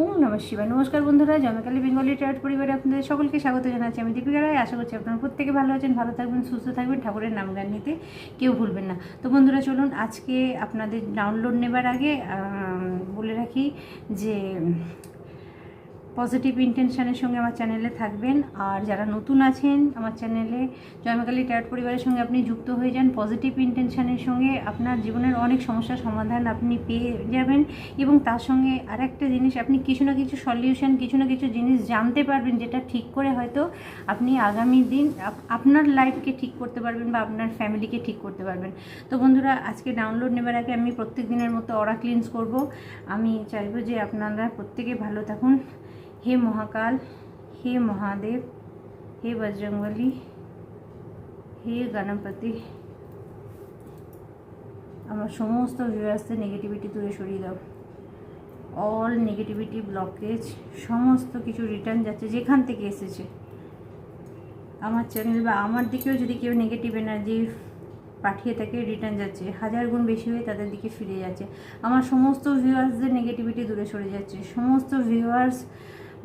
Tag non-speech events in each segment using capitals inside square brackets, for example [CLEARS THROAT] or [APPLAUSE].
ওম নম শিবা নমস্কার বন্ধুরা, জনকালী বেঙ্গলি ট্রাট পরিবারে আপনাদের সকলকে স্বাগত জানাচ্ছি আমি দীপিকা রায়। আশা করছি আপনারা প্রত্যেকে ভালো আছেন, ভালো থাকবেন, সুস্থ থাকবেন, ঠাকুরের নাম গান নিতে কেউ ভুলবেন না। তো বন্ধুরা, চলুন আজকে আপনাদের ডাউনলোড নেবার আগে বলে রাখি যে পজিটিভ ইন্টেনশনের সঙ্গে আমার চ্যানেলে থাকবেন। আর যারা নতুন আছেন আমার চ্যানেলে জয়মাকালী ট্যাট পরিবারের সঙ্গে আপনি যুক্ত হয়ে যান পজিটিভ ইন্টেনশনের সঙ্গে আপনার জীবনের অনেক সমস্যার সমাধান আপনি পেয়ে যাবেন। এবং তার সঙ্গে আরেকটা জিনিস, আপনি কিছু না কিছু সলিউশন কিছু না কিছু জিনিস জানতে পারবেন যেটা ঠিক করে হয়তো আপনি আগামী দিন আপ- আপনার লাইফকে ঠিক করতে পারবেন বা আপনার ফ্যামিলিকে ঠিক করতে পারবেন। তো বন্ধুরা, আজকে ডাউনলোড নেবার আগে আমি প্রত্যেক দিনের মতো অরা ক্লিনস করব। আমি চাইব যে আপনারা প্রত্যেকে ভালো থাকুন। হে মহাকাল, হে মহাদেব, হে বজরংবলী হে গণপতি। আমার সমস্ত ভিউয়ার্সদের নেগেটিভিটি দূরে সরিয়ে দাও। অল নেগেটিভিটি ব্লকেজ সমস্ত কিছু রিটার্ন যাচ্ছে যেখান থেকে এসেছে। আমার চ্যানেল বা আমার দিকেও যদি কেউ নেগেটিভ এনার্জি পাঠিয়ে থাকে রিটার্ন যাচ্ছে। হাজার গুণ বেশি হয়ে তাদের দিকে ফিরে যাচ্ছে। আমার সমস্ত ভিউয়ার্সদের নেগেটিভিটি দূরে সরে যাচ্ছে। সমস্ত ভিউয়ার্স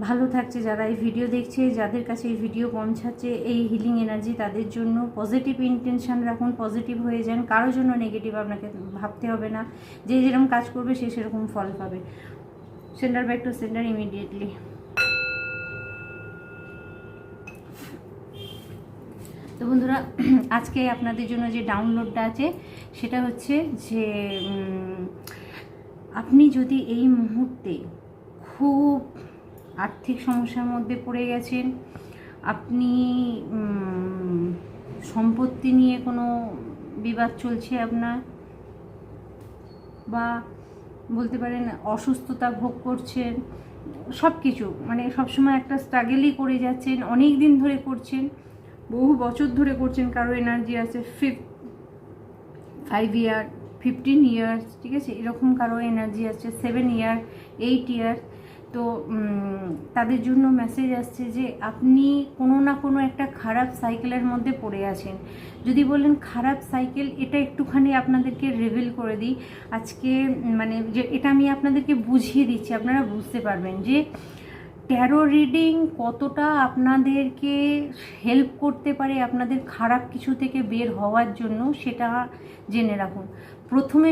ভালো থাকছে, যারা এই ভিডিও দেখছে, যাদের কাছে এই ভিডিও পৌঁছাচ্ছে এই হিলিং এনার্জি তাদের জন্য পজিটিভ ইন্টেনশন রাখুন পজিটিভ হয়ে যান। কারোর জন্য নেগেটিভ আপনাকে ভাবতে হবে না। যে যেরকম কাজ করবে, সে সেরকম ফল পাবে। Centre back to centre immediately তো বন্ধুরা, আজকে আপনাদের জন্য যে ডাউনলোডটা আছে, সেটা হচ্ছে যে আপনি যদি এই মুহূর্তে খুব আর্থিক সমস্যার মধ্যে পড়ে গেছেন। আপনি সম্পত্তি নিয়ে কোনো বিবাদ চলছে আপনার? বা বলতে পারেন অসুস্থতা ভোগ করছেন? সব কিছু মানে সবসময় একটা স্ট্রাগেলই করে যাচ্ছেন অনেক দিন ধরে করছেন, বহু বছর ধরে করছেন, কারও এনার্জি আছে ফিফ ফাইভ ইয়ার ফিফটিন ইয়ার্স ঠিক আছে? এরকম কারও এনার্জি আছে সেভেন ইয়ার এইট ইয়ার তো তাদের জন্য মেসেজ আসছে যে, আপনি কোনো না কোনো একটা খারাপ সাইকেলের মধ্যে পড়ে আছেন। যদি বলেন খারাপ সাইকেল এটা একটুখানি আপনাদেরকে রিভিল করে দিই। আজকে মানে যে, এটা আমি আপনাদেরকে বুঝিয়ে দিচ্ছি, আপনারা বুঝতে পারবেন যে ট্যারো রিডিং কতটা আপনাদেরকে হেল্প করতে পারে, আপনাদের খারাপ কিছু থেকে বের হওয়ার জন্য সেটা জেনে রাখুন। প্রথমে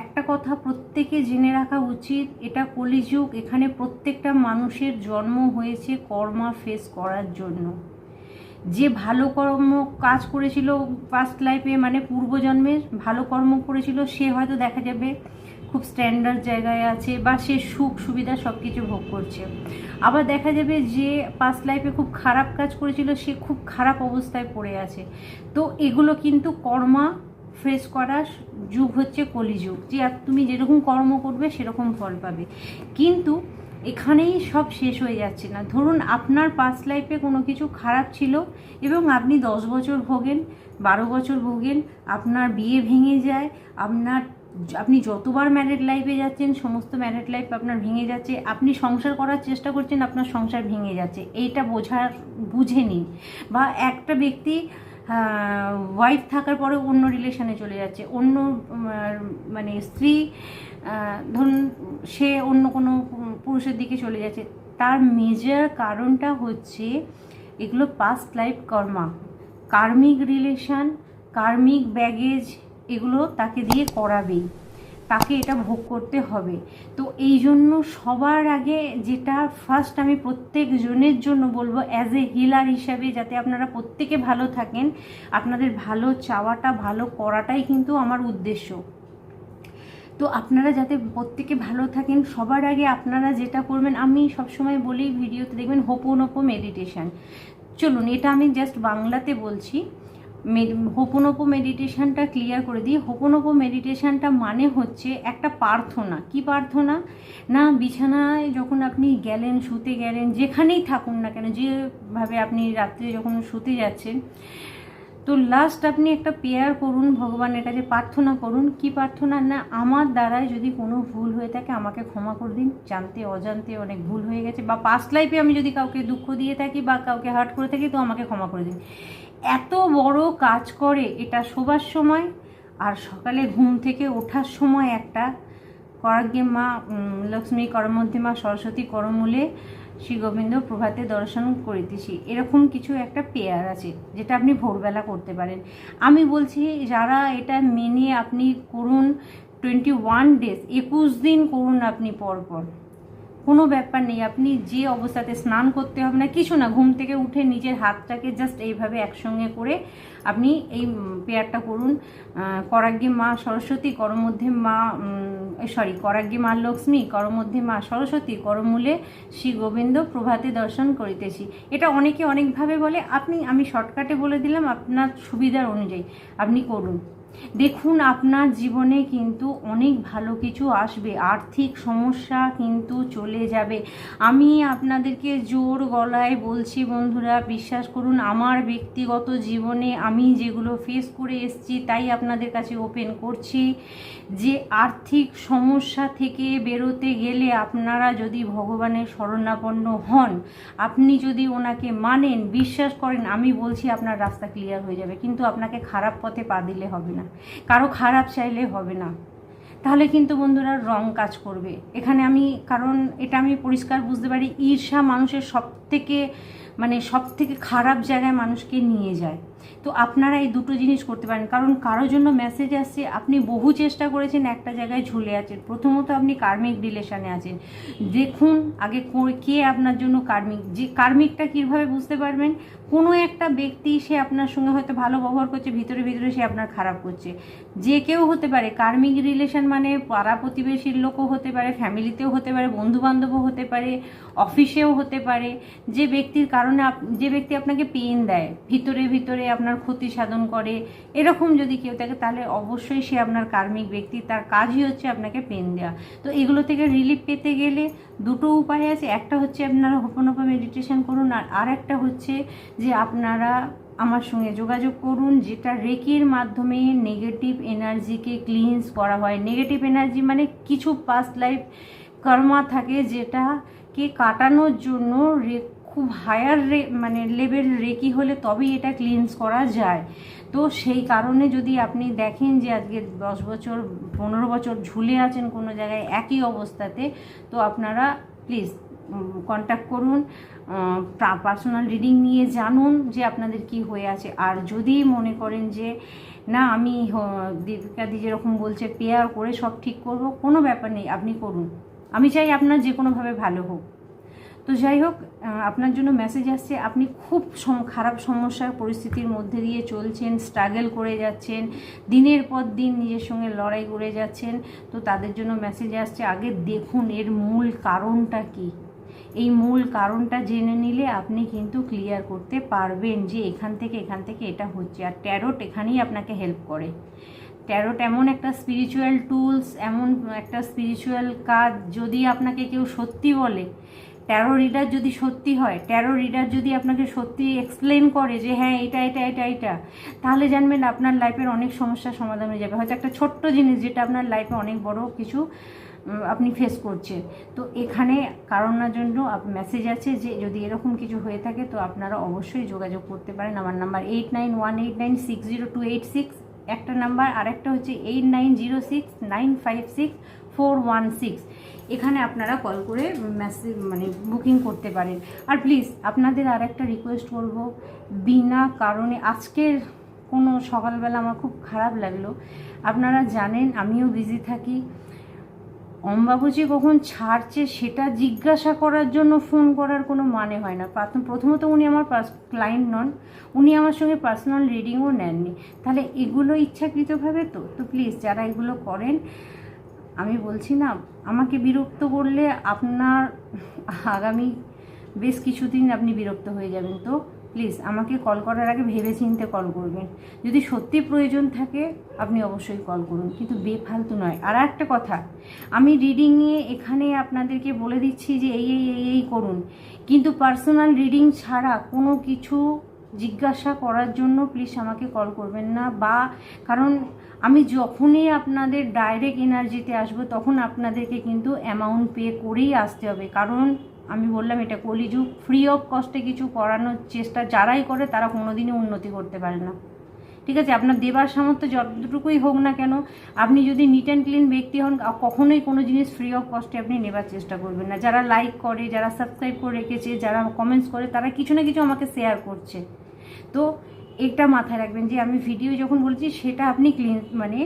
একটা কথা প্রত্যেকে জেনে রাখা উচিত, এটা কলিযুগ, এখানে প্রত্যেকটা মানুষের জন্ম হয়েছে কর্মা ফেস করার জন্য। যে ভালো কর্ম কাজ করেছিল পাস্ট লাইফে মানে পূর্বজন্মের ভালো কর্ম করেছিল, সে হয়তো দেখা যাবে খুব স্ট্যান্ডার্ড জায়গায় আছে বা সে সুখ সুবিধা সব কিছু ভোগ করছে। আবার দেখা যাবে যে পাস্ট লাইফে খুব খারাপ কাজ করেছিল, সে খুব খারাপ অবস্থায় পড়ে আছে। তো এগুলো কিন্তু কর্মা ফেস করার যুগ হচ্ছে কলিযুগ। যে তুমি যেরকম কর্ম করবে, সেরকম ফল পাবে। কিন্তু এখানেই সব শেষ হয়ে যাচ্ছে না। ধরুন আপনার পাস্ট লাইফে কোনো কিছু খারাপ ছিল এবং আপনি দশ বছর ভোগেন, বারো বছর ভোগেন, আপনার বিয়ে ভেঙে যায়, আপনার আপনি যতবার ম্যারেড লাইফে যাচ্ছেন, সমস্ত ম্যারেড লাইফ আপনার ভেঙে যাচ্ছে। আপনি সংসার করার চেষ্টা করছেন, আপনার সংসার ভেঙে যাচ্ছে। এইটা বোঝার বুঝে নিন বা একটা ব্যক্তি ওয়াইফ থাকার পরে অন্য রিলেশনে চলে যাচ্ছে। অন্য মানে স্ত্রী ধরুন, সে অন্য কোনো পুরুষের দিকে চলে যাচ্ছে। তার মেজর কারণটা হচ্ছে, এগুলো past life karma karmic relation karmic baggage এগুলো তাকে দিয়ে করাবেই। তাকে এটা ভোগ করতে হবে। তো এই জন্য সবার আগে যেটা ফার্স্ট আমি প্রত্যেক জনের জন্য বলব অ্যাজ এ হিলার হিসাবে যাতে আপনারা প্রত্যেকে ভালো থাকেন, আপনাদের ভালো চাওয়াটা, ভালো করাটাই কিন্তু আমার উদ্দেশ্য। তো আপনারা যাতে প্রত্যেকে ভালো থাকেন, সবার আগে আপনারা যেটা করবেন, আমি সবসময় বলি, ভিডিওতে দেখবেন হোপোনোপো মেডিটেশন চলুন, এটা আমি জাস্ট বাংলাতে বলছি। হোপোনোপো মেডিটেশনটা ক্লিয়ার করে দিই। হোপোনোপো মেডিটেশনটা মানে হচ্ছে একটা প্রার্থনা। কি প্রার্থনা? না বিছানায় যখন আপনি গেলেন শুতে গেলেন যেখানেই থাকুন না কেন যেভাবে আপনি রাত্রে যখন শুতে যাচ্ছেন তো লাস্ট আপনি একটা প্রেয়ার করুন ভগবানের কাছে প্রার্থনা করুন। কি প্রার্থনা? না আমার দ্বারায় যদি কোনো ভুল হয়ে থাকে আমাকে ক্ষমা করে দিন। জানতে অজান্তে অনেক ভুল হয়ে গেছে। বা পাস্ট লাইফে আমি যদি কাউকে দুঃখ দিয়ে থাকি বা কাউকে হার্ট করে থাকি তো আমাকে ক্ষমা করে দিন। এত বড় কাজ করে এটা শোবার সময় আর সকালে ঘুম থেকে ওঠার সময় একটা করাজ্ঞে মা লক্ষ্মী করমধ্যে মা সরস্বতী করমূলে শ্রী গোবিন্দ প্রভাতে দর্শন করিতেছি। এরকম কিছু একটা পেয়ার আছে, যেটা আপনি ভোরবেলা করতে পারেন। আমি বলছি, যারা এটা মেনে আপনি করুন টোয়েন্টি ওয়ান ডেজ একুশ দিন করুন আপনি পরপর। কোনো ব্যাপার নেই, আপনি যে অবস্থাতে স্নান করতে হবে না, কিছু না, ঘুম থেকে উঠে নিজের হাতটাকে জাস্ট এইভাবে একসঙ্গে করে আপনি এই পেয়ারটা করুন। করাগ্যে মা সরস্বতী, করমধ্যে মা সরি করাগ্যে মা লক্ষ্মী, করমধ্যে মা সরস্বতী, করমূলে শ্রী গোবিন্দ প্রভাতে দর্শন করিতেছি। এটা অনেকে অনেকভাবে বলে, আপনি, আমি শর্টকাটে বলে দিলাম, আপনার সুবিধার অনুযায়ী আপনি করুন। দেখুন, আপনার জীবনে কিন্তু অনেক ভালো কিছু আসবে। আর্থিক সমস্যা কিন্তু চলে যাবে। আমি আপনাদেরকে জোর গলায় বলছি, বন্ধুরা, বিশ্বাস করুন, আমার ব্যক্তিগত জীবনে আমি যেগুলো ফেস করে এসেছি, তাই আপনাদের কাছে ওপেন করছি যে, আর্থিক সমস্যা থেকে বেরোতে গেলে আপনারা যদি ভগবানের শরণাপন্ন হন, আপনি যদি ওনাকে মানেন, বিশ্বাস করেন, আমি বলছি আপনার রাস্তা ক্লিয়ার হয়ে যাবে। কিন্তু আপনাকে খারাপ পথে পা দিলে হবে না। কারও খারাপ চাইলে হবে না। তাহলে কিন্তু বন্ধুরা রং কাজ করবে। এখানে আমি, কারণ এটা আমি পরিষ্কার বুঝতে পারি, ঈর্ষা মানুষের সব থেকে মানে সব থেকে খারাপ জায়গায় মানুষকে নিয়ে যায়। তো আপনারা এই দুটো জিনিস করতে পারেন। কারণ কারোর জন্য মেসেজ আসছে, আপনি বহু চেষ্টা করেছেন, একটা জায়গায় ঝুলে আছেন। প্রথমত আপনি কার্মিক রিলেশনে আছেন। দেখুন আগে কে আপনার জন্য কার্মিক? যে কার্মিকটা কীভাবে বুঝতে পারবেন? কোনো একটা ব্যক্তি সে আপনার সঙ্গে হয়তো ভালো ব্যবহার করছে, ভিতরে ভিতরে সে আপনার খারাপ করছে। যে কেউ হতে পারে, কার্মিক রিলেশন মানে পাড়া প্রতিবেশীর লোকও হতে পারে ফ্যামিলিতেও হতে পারে বন্ধু বান্ধবও হতে পারে অফিসেও হতে পারে। যে ব্যক্তির কারণে যে ব্যক্তি আপনাকে পেন দেয়, ভিতরে ভিতরে আপনার ক্ষতি সাধন করে, এরকম যদি কেউ থাকে তাহলে অবশ্যই সে আপনার কার্মিক ব্যক্তি, তার কাজই হচ্ছে আপনাকে পেন দেওয়া। তো এগুলো থেকে রিলিফ পেতে গেলে দুটো উপায় আছে। একটা হচ্ছে আপনারা হোপনোপা মেডিটেশন করুন, আর আরেকটা হচ্ছে যে আপনারা আমার সঙ্গে যোগাযোগ করুন, যেটা রেকির মাধ্যমে নেগেটিভ এনার্জিকে ক্লিনস করা হয়। নেগেটিভ এনার্জি মানে কিছু পাস্ট লাইফ কর্মা থাকে যেটাকে কাটানোর জন্য রে খুব হায়ার রে মানে লেভেল রেকি হলে তবেই এটা ক্লিনস করা যায়। তো সেই কারণে যদি আপনি দেখেন যে আজকে দশ বছর, পনেরো বছর ঝুলে আছেন কোনো জায়গায় একই অবস্থাতে, তো আপনারা প্লিজ কন্ট্যাক্ট করুন পার্সোনাল রিডিং নিয়ে জানুন যে আপনাদের কি হয়ে আছে। আর যদি মনে করেন যে, না, আমি দীপিকাদি যেরকম বলছে পেয়ার করে সব ঠিক করব, কোনো ব্যাপার নেই, আপনি করুন। আমি চাই আপনার যে কোনোভাবে ভালো হোক। তো যাই হোক আপনার জন্য মেসেজ আসছে, আপনি খুব খারাপ সমস্যার পরিস্থিতির মধ্যে দিয়ে চলছেন স্ট্রাগল করে যাচ্ছেন, দিনের পর দিন নিজের সঙ্গে লড়াই করে যাচ্ছেন, তো তাদের জন্য মেসেজ আসছে, আগে দেখুন এর মূল কারণটা কি। এই মূল কারণটা জেনে নিলে আপনি কিন্তু ক্লিয়ার করতে পারবেন যে এখান থেকে এখান থেকে এটা হচ্ছে। আর ট্যারোট এখানেই আপনাকে হেল্প করে। ট্যারোট এমন একটা স্পিরিচুয়াল টুলস এমন একটা স্পিরিচুয়াল কাজ যদি আপনাকে কেউ সত্যি বলে ট্যারো রিডার যদি সত্যি হয় ট্যারো রিডার যদি আপনাকে সত্যি এক্সপ্লেন করে যে হ্যাঁ এটা এটা এটা এটা, তাহলে জানবেন আপনার লাইফের অনেক সমস্যার সমাধান হয়ে যাবে। হয়তো একটা ছোট্ট জিনিস যেটা আপনার লাইফে অনেক বড় কিছু আপনি ফেস করছেন। তো এখানে কারণের জন্য মেসেজ আছে যে যদি এরকম কিছু হয়ে থাকে, তো আপনারা অবশ্যই যোগাযোগ করতে পারেন। আমার number eight nine one eight nine six zero two eight six একটা নাম্বার আরেকটা হচ্ছে eight nine zero six nine five six four one six. এখানে আপনারা কল করে মেসেজ মানে বুকিং করতে পারেন। আর প্লিজ আপনাদের আর একটা রিকোয়েস্ট করব বিনা কারণে আজকের কোনো সকালবেলা আমার খুব খারাপ লাগল। আপনারা জানেন, আমিও বিজি থাকি। অম্বাবুজি কখন ছাড়ছে সেটা জিজ্ঞাসা করার জন্য ফোন করার কোনো মানে হয় না। প্রথম প্রথমত উনি আমার ক্লায়েন্ট নন। উনি আমার সঙ্গে পার্সোনাল রিডিংও নেননি। তাহলে এগুলো ইচ্ছাকৃতভাবে তো তো প্লিজ যারা এগুলো করেন আমি বলছি না, আমাকে বিরক্ত করলে আপনার আগামী বেশ কিছুদিন আপনি বিরক্ত হয়ে যাবেন। তো প্লিজ আমাকে কল করার আগে ভেবে চিনতে কল করবেন। যদি সত্যি প্রয়োজন থাকে, আপনি অবশ্যই কল করুন। কিন্তু বেফালতু নয়। আর একটা কথা, আমি রিডিং নিয়ে এখানে আপনাদেরকে বলে দিচ্ছি যে এই এই এই করুন। কিন্তু পার্সোনাল রিডিং ছাড়া কোনো কিছু জিজ্ঞাসা করার জন্য প্লিজ আমাকে কল করবেন না বা কারণ আমি যখনই আপনাদের ডাইরেক্ট এনার্জিতে আসব তখন আপনাদেরকে কিন্তু অ্যামাউন্ট পে করেই আসতে হবে। কারণ আমি বললাম এটা কলিযুগ ফ্রি অফ কস্টে কিছু করানোর চেষ্টা যারাই করে তারা কোনোদিনই উন্নতি করতে পারে না। ঠিক আছে? আপনার দেবার সামর্থ্য যতটুকুই হোক না কেন, আপনি যদি নিট অ্যান্ড ক্লিন ব্যক্তি হন কখনোই কোনো জিনিস ফ্রি অফ কস্টে আপনি নেবার চেষ্টা করবেন না। যারা লাইক করে, যারা সাবস্ক্রাইব করে রেখেছে, যারা কমেন্টস করে, তারা কিছু না কিছু আমাকে শেয়ার করছে। তো এটা মাথায় রাখবেন যে, আমি ভিডিও যখন বলছি, সেটা আপনি ক্লিন মানে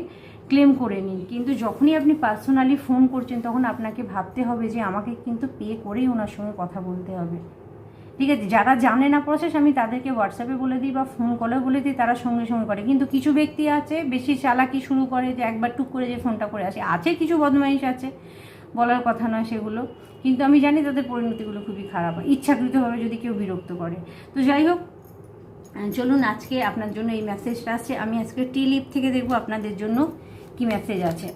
ক্লেম করে নিন। কিন্তু যখনই আপনি পার্সোনালি ফোন করছেন, তখন আপনাকে ভাবতে হবে যে, আমাকে কিন্তু পে করেই ওনার সঙ্গে কথা বলতে হবে। ঠিক আছে, যারা জানে না প্রসেস আমি তাদেরকে হোয়াটসঅ্যাপে বলে দিই বা ফোন কলে বলে দিই, তারা সঙ্গে সঙ্গে করে। কিন্তু কিছু ব্যক্তি আছে, বেশি চালাকি শুরু করে যে একবার টুক করে যে ফোনটা করে আসে। আছে কিছু বদমাইশ আছে, বলার কথা নয় সেগুলো। কিন্তু আমি জানি তাদের পরিণতিগুলো খুবই খারাপ। হয় ইচ্ছাকৃতভাবে যদি কেউ বিরক্ত করে। তো যাই হোক চলুন আজকে আপনার জন্য এই মেসেজটা আসছে। আমি আজকে টি লিপ থেকে দেখব আপনাদের জন্য কি মেসেজ আছে।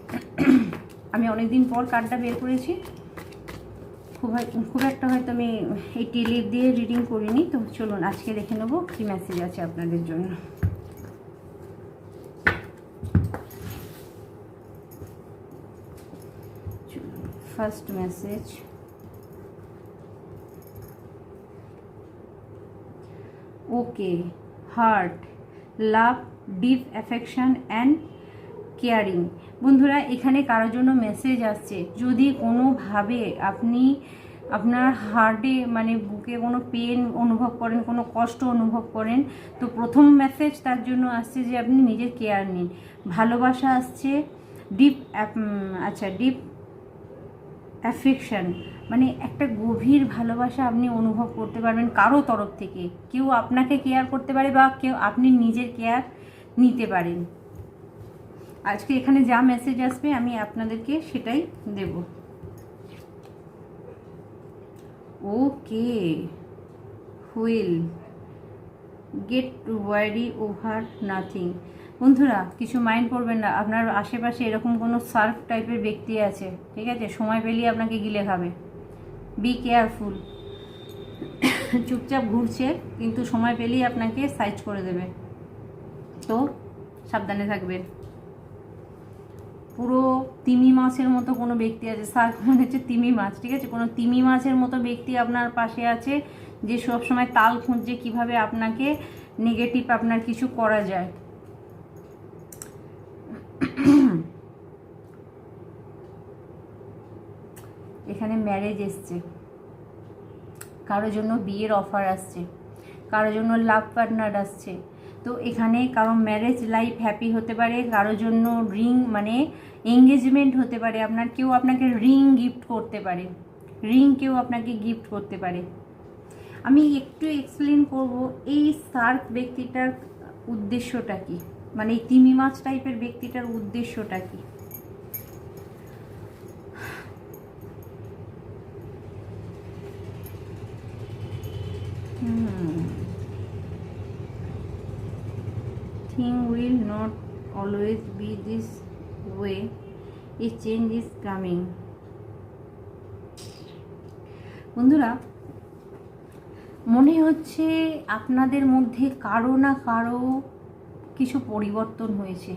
[CLEARS THROAT] আমি অনেকদিন পর কার্ডটা বের করেছি। খুব খুব একটা হয়তো আমি এই টি লিপ দিয়ে রিডিং করিনি, তো চলুন আজকে দেখে নেব কি মেসেজ আছে আপনাদের জন্য। First message okay heart love deep affection and caring বন্ধুরা, এখানে কারোর জন্য মেসেজ আসছে। যদি কোনোভাবে আপনি আপনার হার্টে মানে বুকে কোনো পেন অনুভব করেন, কোনো কষ্ট অনুভব করেন, তো প্রথম মেসেজ তার জন্য আসছে যে আপনি নিজের কেয়ার নিন। ভালোবাসা আসছে ডিপ আচ্ছা ডিপ অ্যাফেকশন মানে একটা গভীর ভালোবাসা আপনি অনুভব করতে পারবেন কারও তরফ থেকে। কেউ আপনাকে কেয়ার করতে পারে বা কেউ আপনি নিজের কেয়ার নিতে পারেন। আজকে এখানে যা মেসেজ আসবে আমি আপনাদেরকে সেটাই দেব। Okay we'll get worry over nothing বন্ধুরা, কিছু মাইন্ড করবেন না, আপনার আশেপাশে এরকম কোনো সার্ফ টাইপের ব্যক্তি আছে, ঠিক আছে? সময় পেলেই আপনাকে গিলে খাবে। বি কেয়ারফুল চুপচাপ ঘুরছে, কিন্তু সময় পেলেই আপনাকে সাইজ করে দেবে। তো, সাবধানে থাকবেন। পুরো তিমি মাছের মতো কোনো ব্যক্তি আছে। সার্ক মানে হচ্ছে তিমি মাছ, ঠিক আছে? কোনো তিমি মাছের মতো ব্যক্তি আপনার পাশে আছে যে সব সময় তাল খুঁজছে কীভাবে আপনাকে নেগেটিভ আপনার কিছু করা যায়। এখানে ম্যারেজ এসছে। কারোর জন্য বিয়ের অফার আসছে। কারোর জন্য লাভ পার্টনার আসছে। তো এখানে কারও ম্যারেজ লাইফ হ্যাপি হতে পারে, কারও জন্য রিং মানে এঙ্গেজমেন্ট হতে পারে, আপনার কেউ আপনাকে রিং গিফট করতে পারে। রিং কেউ আপনাকে গিফট করতে পারে। আমি একটু এক্সপ্লেন করব, এই সার্ক ব্যক্তিটার উদ্দেশ্যটা কি? মানে এই তিমি মাছ টাইপের ব্যক্তিটার উদ্দেশ্যটা কি? Always be this way. A change is coming. বন্ধুরা, মনে হচ্ছে আপনাদের মধ্যে কারও না কারও কিছু পরিবর্তন হয়েছে।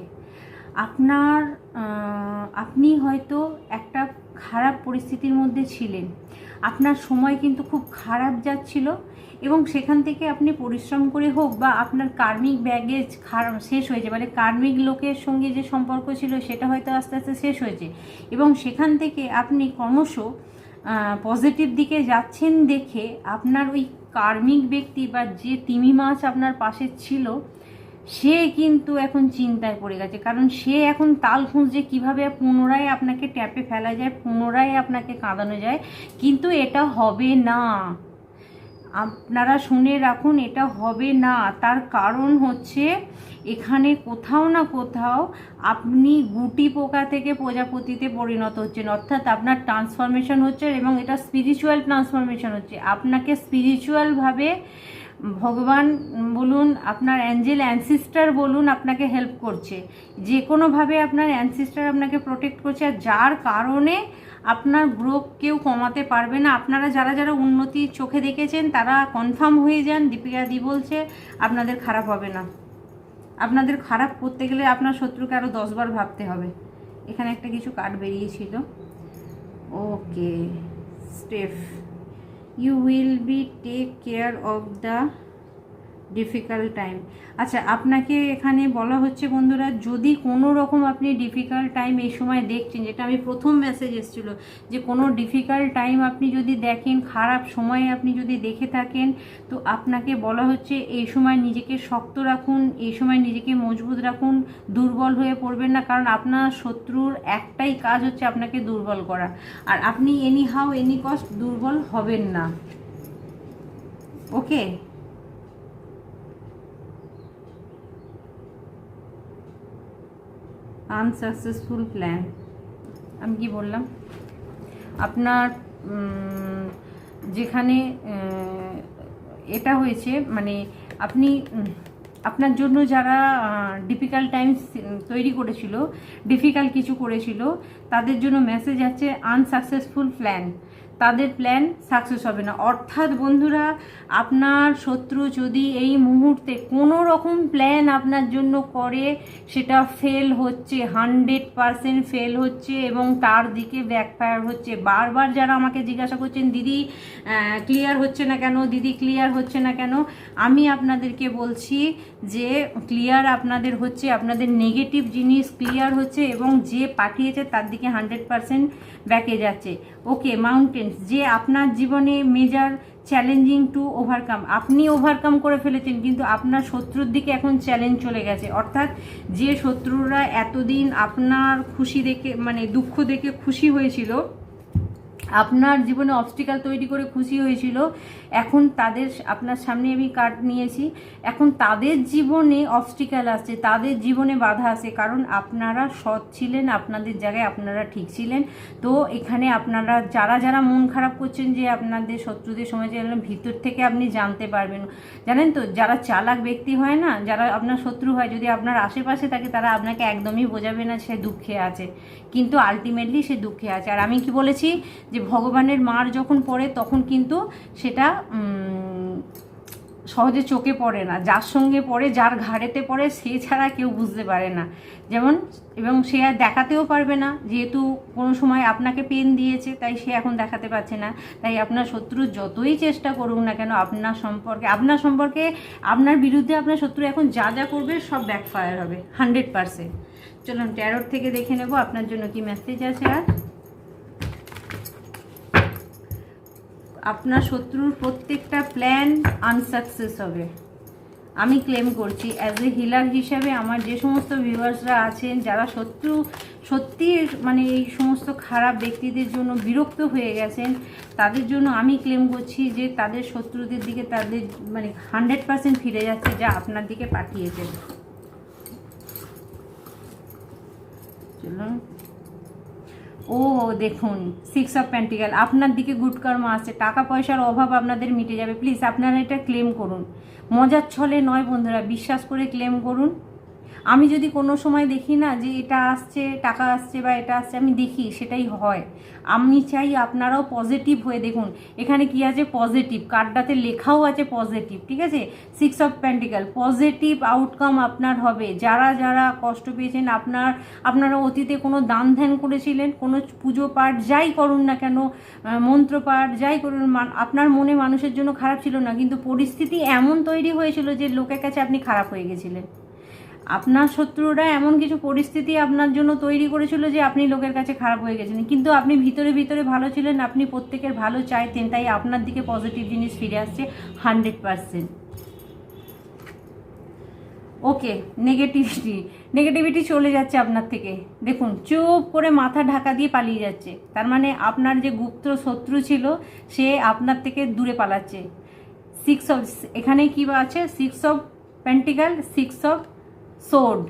আপনার আপনি হয়তো একটা খারাপ পরিস্থিতির মধ্যে ছিলেন। আপনার সময় কিন্তু খুব খারাপ যাচ্ছিল। এবং সেখান থেকে আপনি পরিশ্রম করে হোক বা আপনার কার্মিক ব্যাগেজ শেষ হয়েছে মানে কার্মিক লোকের সঙ্গে যে সম্পর্ক ছিল সেটা হয়তো আস্তে আস্তে শেষ হয়েছে এবং সেখান থেকে আপনি ক্রমশ পজিটিভ দিকে যাচ্ছেন দেখে আপনার ওই কার্মিক ব্যক্তি বা যে তিমি মাছ আপনার পাশে ছিল, সে কিন্তু এখন চিন্তায় পড়ে গেছে। কারণ সে এখন তাল খুঁজছে কীভাবে পুনরায় আপনাকে ট্যাপে ফেলা যায়, পুনরায় আপনাকে কাঁদানো যায়। কিন্তু এটা হবে না। আপনারা শুনে রাখুন, এটা হবে না। তার কারণ হচ্ছে, এখানে কোথাও না কোথাও আপনি গুটি পোকা থেকে প্রজাপতিতে পরিণত হচ্ছেন। অর্থাৎ আপনার ট্রান্সফরমেশন হচ্ছে এবং এটা স্পিরিচুয়াল ট্রান্সফরমেশন হচ্ছে। আপনাকে স্পিরিচুয়ালভাবে ভগবান বলুন, আপনার অ্যাঞ্জেল অ্যানসিস্টার বলুন আপনাকে হেল্প করছে। যে কোনোভাবে আপনার অ্যানসিস্টার আপনাকে প্রোটেক্ট করছে। আর যার কারণে আপনার গ্রোথ কেউ কমাতে পারবে না। আপনারা যারা যারা উন্নতি চোখে দেখেছেন, তারা কনফার্ম হয়ে যান, দীপিকা দি বলছে, আপনাদের খারাপ হবে না। আপনাদের খারাপ করতে গেলে আপনার শত্রুকে আরও দশবার ভাবতে হবে। এখানে একটা কিছু কার্ড বেরিয়েছিল। Okay Steph you will be take care of the difficult time আচ্ছা আপনাকে এখানে বলা হচ্ছে, বন্ধুরা, যদি কোনো রকম আপনি ডিফিকাল্ট টাইম এই সময় দেখছেন, যেটা আমি প্রথম মেসেজ এসেছিল, যে কোনো ডিফিকাল্ট টাইম আপনি যদি দেখেন, খারাপ সময়ে আপনি যদি দেখে থাকেন, তো আপনাকে বলা হচ্ছে, এই সময় নিজেকে শক্ত রাখুন, এই সময় নিজেকে মজবুত রাখুন, দুর্বল হয়ে পড়বেন না, কারণ আপনার শত্রুর একটাই কাজ হচ্ছে আপনাকে দুর্বল করা। আর আপনি এনি হাউ এনি কস্ট দুর্বল হবেন না। Okay unsuccessful plan. আমি কি বললাম? আপনার যেখানে এটা হয়েছে মানে আপনি, আপনার জন্য যারা ডিফিকাল্ট টাইমস তৈরি করেছিল ডিফিকাল্ট কিছু করেছিল, তাদের জন্য মেসেজ আছে আনসাকসেসফুল প্ল্যান। তাদের প্ল্যান সাকসেস হবে না। অর্থাৎ বন্ধুরা, আপনার শত্রু যদি এই মুহূর্তে কোনো রকম প্ল্যান আপনার জন্য করে, সেটা ফেল হচ্ছে হান্ড্রেড পারসেন্ট ফেল হচ্ছে এবং তার দিকে ব্যাকফায়ার হচ্ছে। বারবার যারা আমাকে জিজ্ঞাসা করছেন, দিদি ক্লিয়ার হচ্ছে না কেন? দিদি ক্লিয়ার হচ্ছে না কেন? আমি আপনাদেরকে বলছি যে ক্লিয়ার আপনাদের হচ্ছে, আপনাদের নেগেটিভ জিনিস ক্লিয়ার হচ্ছে এবং যে পাঠিয়েছে তার দিকে হান্ড্রেড পারসেন্ট ব্যাকে যাচ্ছে। ওকে মাউন্টেন্স যে আপনার জীবনে মেজার চ্যালেঞ্জিং টু ওভারকাম আপনি ওভারকাম করে ফেলেছেন, কিন্তু আপনার শত্রুর দিকে এখন চ্যালেঞ্জ চলে গেছে। অর্থাৎ যে শত্রুরা এতদিন আপনার খুশি দেখে মানে দুঃখ দেখে খুশি হয়েছিল আপনার জীবনে অবস্টিকাল তৈরি করে খুশি হয়েছিল, এখন তাদের আপনার সামনে আমি কার্ড নিয়েছি। এখন তাদের জীবনে অবস্টিকাল আসছে, তাদের জীবনে বাধা আসে কারণ আপনারা সৎ ছিলেন, আপনাদের জায়গায় আপনারা ঠিক ছিলেন। তো এখানে আপনারা যারা যারা মন খারাপ করছেন যে আপনাদের শত্রুদের সময় যে ভিতর থেকে আপনি জানতে পারবেন। জানেন তো, যারা চালাক ব্যক্তি হয় না, যারা আপনার শত্রু হয়, যদি আপনার আশেপাশে থাকে, তারা আপনাকে একদমই বোঝাবে না সে দুঃখে আছে। কিন্তু আলটিমেটলি সে দুঃখে আছে। আর আমি কি বলেছি যে ভগবানের মার যখন পড়ে, তখন কিন্তু সেটা সহজে চোখে পড়ে না, যার সঙ্গে পড়ে, যার ঘাড়েতে পড়ে, সে ছাড়া কেউ বুঝতে পারে না। যেমন, এবং সে আর দেখাতেও পারবে না, যেহেতু কোনো সময় আপনাকে পেন দিয়েছে, তাই সে এখন দেখাতে পারছে না। তাই আপনার শত্রু যতই চেষ্টা করুক না কেন, আপনার সম্পর্কে আপনার সম্পর্কে, আপনার বিরুদ্ধে আপনার শত্রু এখন যা যা করবে, সব ব্যাকফায়ার হবে হান্ড্রেড পারসেন্ট চলুন ট্যারোর থেকে দেখে নেব, আপনার জন্য কি মেসেজ আছে আর? আপনার শত্রুর প্রত্যেকটা প্ল্যান আনসাকসেস হবে। আমি ক্লেম করছি অ্যাজ এ হিলার হিসাবে আমার যে সমস্ত ভিউয়ার্সরা আছেন, যারা শত্রু, সত্যি মানে এই সমস্ত খারাপ ব্যক্তিদের জন্য বিরক্ত হয়ে গেছেন, তাদের জন্য আমি ক্লেম করছি যে তাদের শত্রুদের দিকে তাদের মানে হান্ড্রেড পার্সেন্ট ফিরে যাচ্ছে, যা আপনার দিকে পাঠিয়েছে। চলুন। ও, দেখুন সিক্স অফ প্যান্টিক্যাল আপনার দিকে গুড কর্ম আসছে টাকা পয়সার অভাব আপনাদের মিটে যাবে। প্লিজ আপনারা এটা ক্লেম করুন। মজার ছলে নয় বন্ধুরা, বিশ্বাস করে ক্লেম করুন। আমি যদি কোনো সময় দেখি না যে এটা আসছে, টাকা আসছে বা এটা আসছে, আমি দেখি, সেটাই হয়। আমি চাই আপনারাও পজিটিভ হয়ে দেখুন। এখানে কি আছে? পজিটিভ কার্ডটাতে লেখাও আছে পজিটিভ ঠিক আছে? Six of pentacles positive outcome আপনার হবে। যারা যারা কষ্ট পেয়েছেন, আপনার, আপনারা অতীতে কোনো দান ধ্যান করেছিলেন, কোনো পুজো পাঠ যাই করুন না কেন মন্ত্র পাঠ যাই করুন আপনার মনে মানুষের জন্য খারাপ ছিল না, কিন্তু পরিস্থিতি এমন তৈরি হয়েছিল যে লোকের কাছে আপনি খারাপ হয়ে গেছিলেন। আপনার শত্রুরা এমন কিছু পরিস্থিতি আপনার জন্য তৈরি করেছিল যে আপনি লোকের কাছে খারাপ হয়ে গেছেন। কিন্তু আপনি ভিতরে ভিতরে ভালো ছিলেন, আপনি প্রত্যেকের ভালো চাইতেন, তাই আপনার দিকে পজিটিভ জিনিস ফিরে আসছে hundred percent okay negativity negativity চলে যাচ্ছে আপনার থেকে। দেখুন, চুপ করে মাথা ঢাকা দিয়ে পালিয়ে যাচ্ছে। তার মানে আপনার যে গুপ্ত শত্রু ছিল, সে আপনার থেকে দূরে পালাচ্ছে। সিক্স অফ এখানে কী আছে? Six of pentacles six of swords,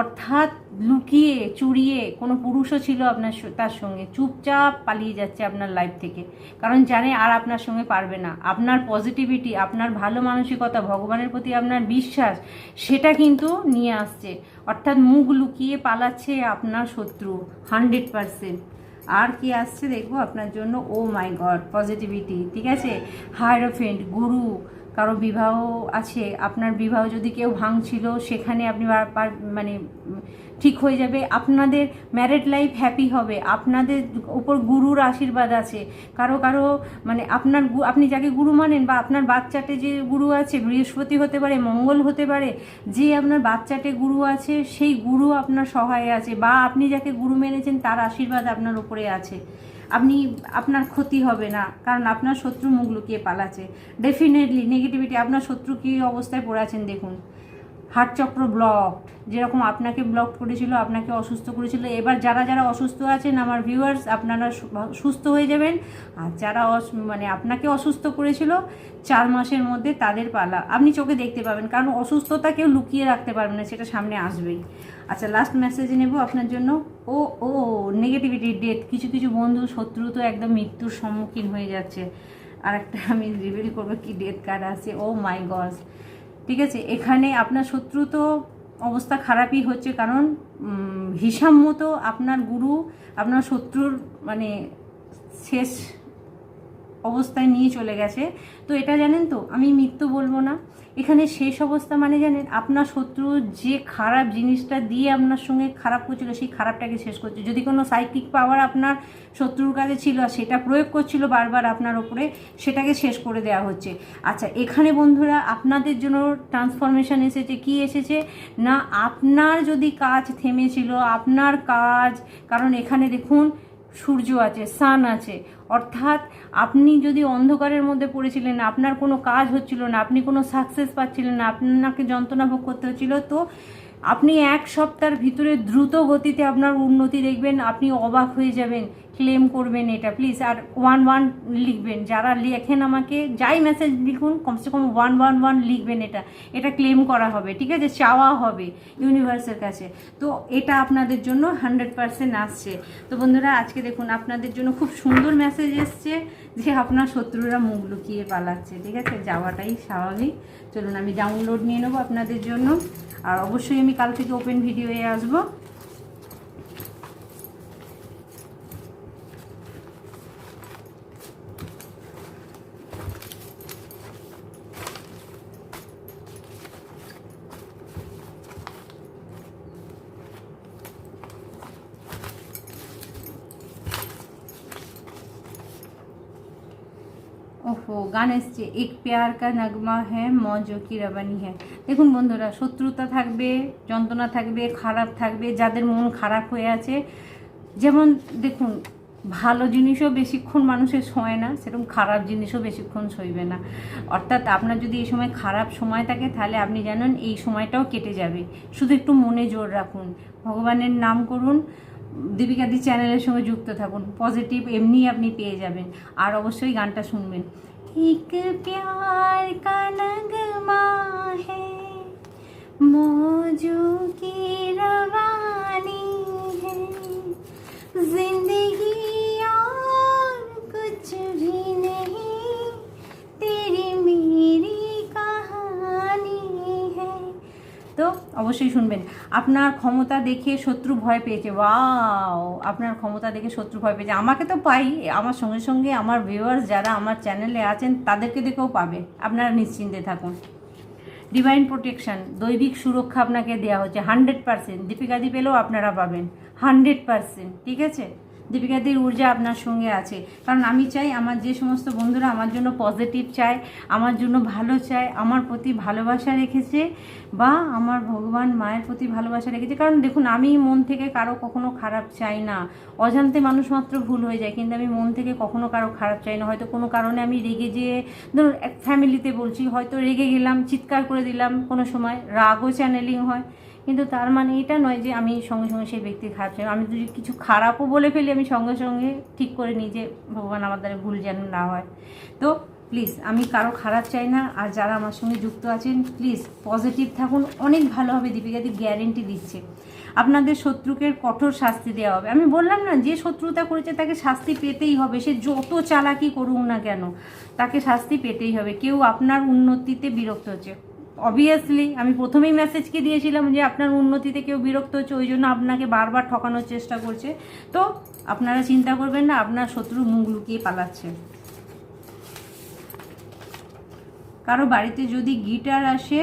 অর্থাৎ লুকিয়ে, চুরিয়ে কোনো পুরুষও ছিল আপনার তার সঙ্গে। চুপচাপ পালিয়ে যাচ্ছে আপনার লাইফ থেকে। কারণ জানে আর আপনার সঙ্গে পারবে না। আপনার পজিটিভিটি আপনার ভালো মানসিকতা, ভগবানের প্রতি আপনার বিশ্বাস, সেটা কিন্তু নিয়ে আসছে। অর্থাৎ মুখ লুকিয়ে পালাচ্ছে আপনার শত্রু হান্ড্রেড পারসেন্ট আর কি আসছে দেখব আপনার জন্য? ও মাই গড পজিটিভিটি ঠিক আছে? হায়ারোফেন্ট গুরু কারও বিবাহ আছে, আপনার বিবাহ যদি কেউ ভাঙছিল, সেখানে আপনি মানে ঠিক হয়ে যাবে, আপনাদের ম্যারেড লাইফ হ্যাপি হবে, আপনাদের উপর গুরুর আশীর্বাদ আছে। কারও কারও মানে আপনার আপনি যাকে গুরু মানেন বা আপনার বাচ্চাটে যে গুরু আছে, বৃহস্পতি হতে পারে, মঙ্গল হতে পারে, যে আপনার বাচ্চাটে গুরু আছে, সেই গুরু আপনার সহায় আছে বা আপনি যাকে গুরু মেনেছেন, তার আশীর্বাদ আপনার উপরে আছে। আপনি, আপনার ক্ষতি হবে না, কারণ আপনার শত্রু মুখ লুকিয়ে পালাচ্ছে। ডেফিনেটলি নেগেটিভিটি আপনার শত্রু কী অবস্থায় পড়ে আছেন দেখুন। হার্টচক্র ব্লক যেরকম আপনাকে ব্লক করেছিল, আপনাকে অসুস্থ করেছিল। এবার যারা যারা অসুস্থ আছেন, আমার ভিউয়ার্স আপনারা সুস্থ হয়ে যাবেন। আর যারা মানে আপনাকে অসুস্থ করেছিল, চার মাসের মধ্যে তাদের পালা। আপনি চোখে দেখতে পাবেন, কারণ অসুস্থতা কেউ লুকিয়ে রাখতে পারবে না, সেটা সামনে আসবেই। আচ্ছা লাস্ট মেসেজ নেব আপনার জন্য। ও ও নেগেটিভিটি ডেথ কিছু কিছু বন্ধু শত্রু তো একদম মৃত্যুর সম্মুখীন হয়ে যাচ্ছে। আর একটা আমি রিভিল করব কি ডেথ কার্ড আছে। ও মাই গস ঠিক আছে? এখানে আপনার শত্রু তো অবস্থা খারাপই হচ্ছে, কারণ হিসাব মতো আপনার গুরু, আপনার শত্রুর মানে শেষ অবস্থায় নিয়ে চলে গেছে। তো এটা জানেন তো, আমি মৃত্যু বলব না। এখানে শেষ অবস্থা মানে জানেন, আপনার শত্রু যে খারাপ জিনিসটা দিয়ে আপনার সঙ্গে খারাপ করছিল, সেই খারাপটাকে শেষ করছে। যদি কোনো সাইকিক পাওয়ার আপনার শত্রুর কাছে ছিল আর সেটা প্রয়োগ করছিল বারবার আপনার ওপরে, সেটাকে শেষ করে দেওয়া হচ্ছে। আচ্ছা এখানে বন্ধুরা, আপনাদের জন্য ট্রান্সফরমেশন এসেছে। কি এসেছে? না, আপনার যদি কাজ থেমেছিল, আপনার কাজ, কারণ এখানে দেখুন সূর্য আছে সান আছে। অর্থাৎ আপনি যদি অন্ধকারের মধ্যে পড়েছিলেন, আপনার কোনো কাজ হচ্ছিল না, আপনি কোনো সাকসেস পাচ্ছিলেন না, আপনাকে যন্ত্রণা ভোগ করতে হচ্ছিল, তো আপনি এক সপ্তাহের ভিতরে দ্রুত গতিতে আপনার উন্নতি দেখবেন, আপনি অবাক হয়ে যাবেন ক্লেম করবেন এটা প্লিজ আর ওয়ান ওয়ান লিখবেন, যারা লেখেন আমাকে, যাই মেসেজ লিখুন, কমসে কম ওয়ান ওয়ান ওয়ান লিখবেন এটা এটা ক্লেম করা হবে, ঠিক আছে? চাওয়া হবে ইউনিভার্সের কাছে। তো এটা আপনাদের জন্য হান্ড্রেড পার্সেন্ট আসছে। তো বন্ধুরা, আজকে দেখুন, আপনাদের জন্য খুব সুন্দর মেসেজ এসছে। যে আপনার শত্রুরা মুখ লুকিয়ে পালাচ্ছে, ঠিক আছে? যাওয়াটাই স্বাভাবিক। চলুন, আমি ডাউনলোড নিয়ে নেব আপনাদের জন্য। আর অবশ্যই আমি কাল থেকে ওপেন ভিডিও ভিডিওয়ে আসব। গান এসছে, এক পেয়ার কা নগমা হ্যাঁ মজো কি রবানি হ্যাঁ দেখুন বন্ধুরা, শত্রুতা থাকবে, যন্ত্রণা থাকবে, খারাপ থাকবে, যাদের মন খারাপ হয়ে আছে। যেমন দেখুন, ভালো জিনিসও বেশিক্ষণ মানুষের সয় না, সেরকম খারাপ জিনিসও বেশিক্ষণ সইবে না। অর্থাৎ আপনার যদি এই সময় খারাপ সময় থাকে, তাহলে আপনি জানেন এই সময়টাও কেটে যাবে। শুধু একটু মনে জোর রাখুন। ভগবানের নাম করুন দীপিকাদি চ্যানেলের সঙ্গে যুক্ত থাকুন। পজিটিভ এমনি আপনি পেয়ে যাবেন। আর অবশ্যই গানটা শুনবেন। एक प्यार का नगमा है। मौजू की रवानी है। ज़िंदगी और कुछ भी नहीं, तेरी मेरी তো অবশ্যই শুনবেন। আপনার ক্ষমতা দেখে শত্রু ভয় পেয়েছে। ওয়াও! আপনার ক্ষমতা দেখে শত্রু ভয় পেয়েছে। আমাকে তো পাই। আমার সঙ্গে সঙ্গে আমার ভিউয়ার্স যারা আমার চ্যানেলে আছেন, তাদেরকে দেখেও পাবে। আপনারা নিশ্চিন্তে থাকুন। ডিভাইন প্রোটেকশন দৈবিক সুরক্ষা আপনাকে দেওয়া হচ্ছে। হান্ড্রেড পার্সেন্ট দীপিকাদি পেলেও আপনারা পাবেন। হান্ড্রেড পার্সেন্ট ঠিক আছে? দীপিকাদির ঊর্জা আপনার সঙ্গে আছে। কারণ আমি চাই আমার যে সমস্ত বন্ধুরা আমার জন্য পজিটিভ চায়, আমার জন্য ভালো চায়, আমার প্রতি ভালোবাসা রেখেছে বা আমার ভগবান মায়ের প্রতি ভালোবাসা রেখেছে। কারণ দেখুন, আমি মন থেকে কারও কখনো খারাপ চাই না। অজান্তে মানুষ মাত্র ভুল হয়ে যায়, কিন্তু আমি মন থেকে কখনো কারও খারাপ চাই না। হয়তো কোনো কারণে আমি রেগে যেয়ে, ধরুন, এক ফ্যামিলিতে বলছি, হয়তো রেগে গেলাম, চিৎকার করে দিলাম কোনো সময়, রাগও চ্যানেলিং হয়। কিন্তু তার মানে এটা নয় যে আমি সঙ্গে সঙ্গে সেই ব্যক্তি খারাপ চাই আমি যদি কিছু খারাপও বলে ফেলি, আমি সঙ্গে সঙ্গে ঠিক করে নিই যে ভগবান আমার দ্বারা ভুল যেন না হয়। তো প্লিজ আমি কারও খারাপ চাই না। আর যারা আমার সঙ্গে যুক্ত আছেন প্লিজ পজিটিভ থাকুন। অনেক ভালো হবে দীপিকাদি গ্যারেন্টি দিচ্ছে। আপনাদের শত্রুকে কঠোর শাস্তি দেওয়া হবে। আমি বললাম না, যে শত্রুতা করেছে তাকে শাস্তি পেতেই হবে। সে যত চালাকি করুক না কেন, তাকে শাস্তি পেতেই হবে। কেউ আপনার উন্নতিতে বিরক্ত হচ্ছে। অবভিয়াসলি আমি প্রথমেই মেসেজকে দিয়েছিলাম যে আপনার উন্নতিতে কেউ বিরক্ত হচ্ছে, ওই জন্য আপনাকে বারবার ঠকানোর চেষ্টা করছে। তো আপনারা চিন্তা করবেন না, আপনার শত্রু মুখ লুকিয়ে পালাচ্ছে। কারও বাড়িতে যদি গিটার আসে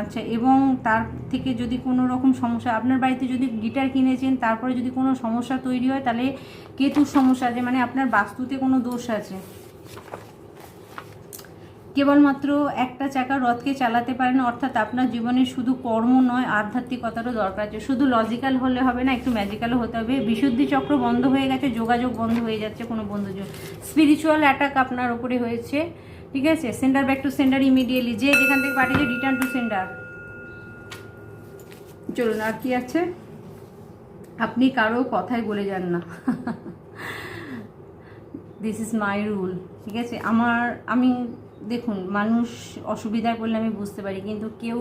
আচ্ছা এবং তার থেকে যদি কোনো রকম সমস্যা, আপনার বাড়িতে যদি গিটার কিনেছেন, তারপরে যদি কোনো সমস্যা তৈরি হয়, তাহলে কেতুর সমস্যা আছে মানে আপনার বাস্তুতে কোনো দোষ আছে। কেবলমাত্র একটা চাকা রথকে চালাতে পারে না, অর্থাৎ আপনার জীবনে শুধু কর্ম নয়, আধ্যাত্মিকতারও দরকার আছে। শুধু লজিক্যাল হলে হবে না, একটু ম্যাজিক্যালও হতে হবে। বিশুদ্ধি চক্র বন্ধ হয়ে গেছে, যোগাযোগ বন্ধ হয়ে যাচ্ছে কোনো বন্ধুজন স্পিরিচুয়াল অ্যাটাক আপনার ওপরে হয়েছে, ঠিক আছে? Centre back to centre immediately যে যেখান থেকে পাঠিয়েছে রিটার্ন টু সেন্টার চলুন, আর কি আছে? আপনি কারও কথাই বলে যান না। দিস ইজ মাই রুল ঠিক আছে? আমার, আমি দেখুন, মানুষ অসুবিধায় পড়লে আমি বুঝতে পারি, কিন্তু কেউ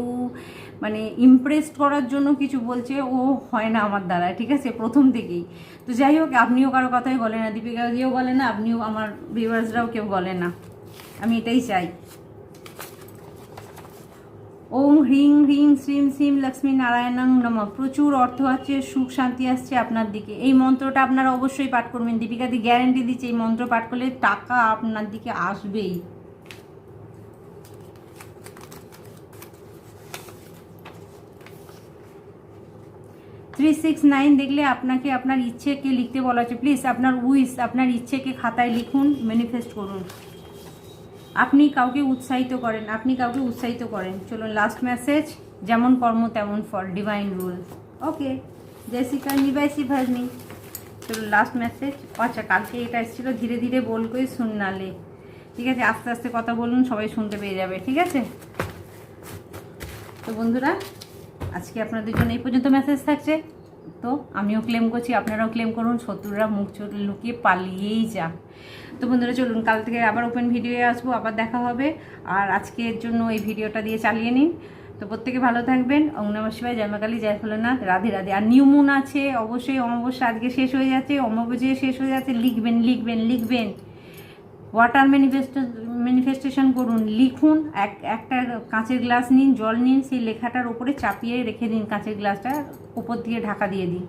মানে ইমপ্রেস করার জন্য কিছু বলছে, ও হয় না আমার দ্বারা ঠিক আছে, প্রথম থেকেই। তো যাই হোক, আপনিও কারও কথাই বলে না, দীপিকা দিয়েও বলে না, আপনিও আমার ভিউয়ার্সরাও কেউ বলে না। আমি এটাই চাই। ওম হ্রিং হ্রিং শ্রীম শ্রীম লক্ষ্মী নারায়ণং নম। প্রচুর অর্থ আছে, সুখ শান্তি আসছে আপনার দিকে। এই মন্ত্রটা আপনারা অবশ্যই পাঠ করবেন। দীপিকা দি গ্যারেন্টি দিচ্ছে এই মন্ত্র পাঠ করলে টাকা আপনার দিকে আসবেই। থ্রি সিক্স নাইন দেখলে আপনাকে আপনার ইচ্ছেকে লিখতে বলা হচ্ছে। প্লিজ আপনার উইস আপনার ইচ্ছেকে খাতায় লিখুন ম্যানিফেস্ট করুন। আপনি কাউকে উৎসাহিত করেন, আপনি কাউকে উৎসাহিত করেন। চলুন লাস্ট মেসেজ যেমন কর্ম, তেমন ফল ডিভাইন রুল ওকে জেসিকা নিবাইসি ভাজনি চলুন লাস্ট মেসেজ আচ্ছা কালকে এটা এসেছিল, ধীরে ধীরে বলকই শুননালে। ঠিক আছে, আস্তে আস্তে কথা বলুন, সবাই শুনতে পেয়ে যাবে, ঠিক আছে? তো বন্ধুরা আজকে আপনাদের জন্য এই পর্যন্ত মেসেজ থাকছে। তো আমিও ক্লেম করছি, আপনারাও ক্লেম করুন, শত্রুরা মুখ চোট লুকিয়ে পালিয়েই যাক। তো বন্ধুরা, চলুন, কাল থেকে আবার ওপেন ভিডিও আসব, আবার দেখা হবে। আর আজকের জন্য এই ভিডিওটা দিয়ে চালিয়ে নিন। তো প্রত্যেকে ভালো থাকবেন। ওম নমঃ জয় ভোলেনাথ। রাধে রাধে। আর নিউ মুন আছে, অবশ্যই অমাবস্যা আজকে শেষ হয়ে যাচ্ছে, অমাবস্যা শেষ হয়ে যাচ্ছে, লিখবেন লিখবেন লিখবেন। ওয়াটার ম্যানিফেস্ট ম্যানিফেস্টেশন করুন, লিখুন, এক, একটা কাঁচের গ্লাস নিন, জল নিন, সেই লেখাটার ওপরে চাপিয়ে রেখে দিন কাঁচের গ্লাসটা ওপর দিয়ে ঢাকা দিয়ে দিন।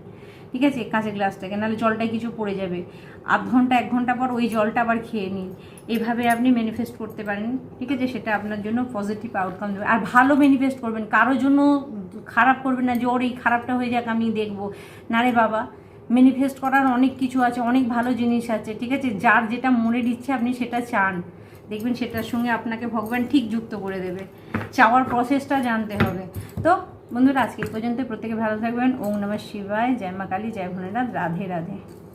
ঠিক আছে? কাঁচের গ্লাসটাকে, নাহলে জলটায় কিছু পড়ে যাবে। আধ ঘণ্টা, এক ঘণ্টা পর ওই জলটা আবার খেয়ে নিন। এভাবে আপনি ম্যানিফেস্ট করতে পারেন। ঠিক আছে? সেটা আপনার জন্য পজিটিভ আউটকাম দেবে। আর ভালো ম্যানিফেস্ট করবেন। কারোর জন্য খারাপ করবেন না যে, ওর এই খারাপটা হয়ে যাক, আমি দেখব। না রে বাবা। ম্যানিফেস্ট করার অনেক কিছু আছে, অনেক ভালো জিনিস আছে। ঠিক আছে? যার যেটা মনের ইচ্ছে আপনি সেটা চান। দেখবেন সেটার সঙ্গে আপনাকে ভগবান ঠিক যুক্ত করে দেবে। চাওয়ার প্রসেসটা জানতে হবে। তো, বন্ধুরা, আজকে এই পর্যন্ত প্রত্যেকে ভালো থাকবেন। ওম নমঃ শিবায়। জয় মা কালী, জয় ভোলেনাথ। রাধে রাধে।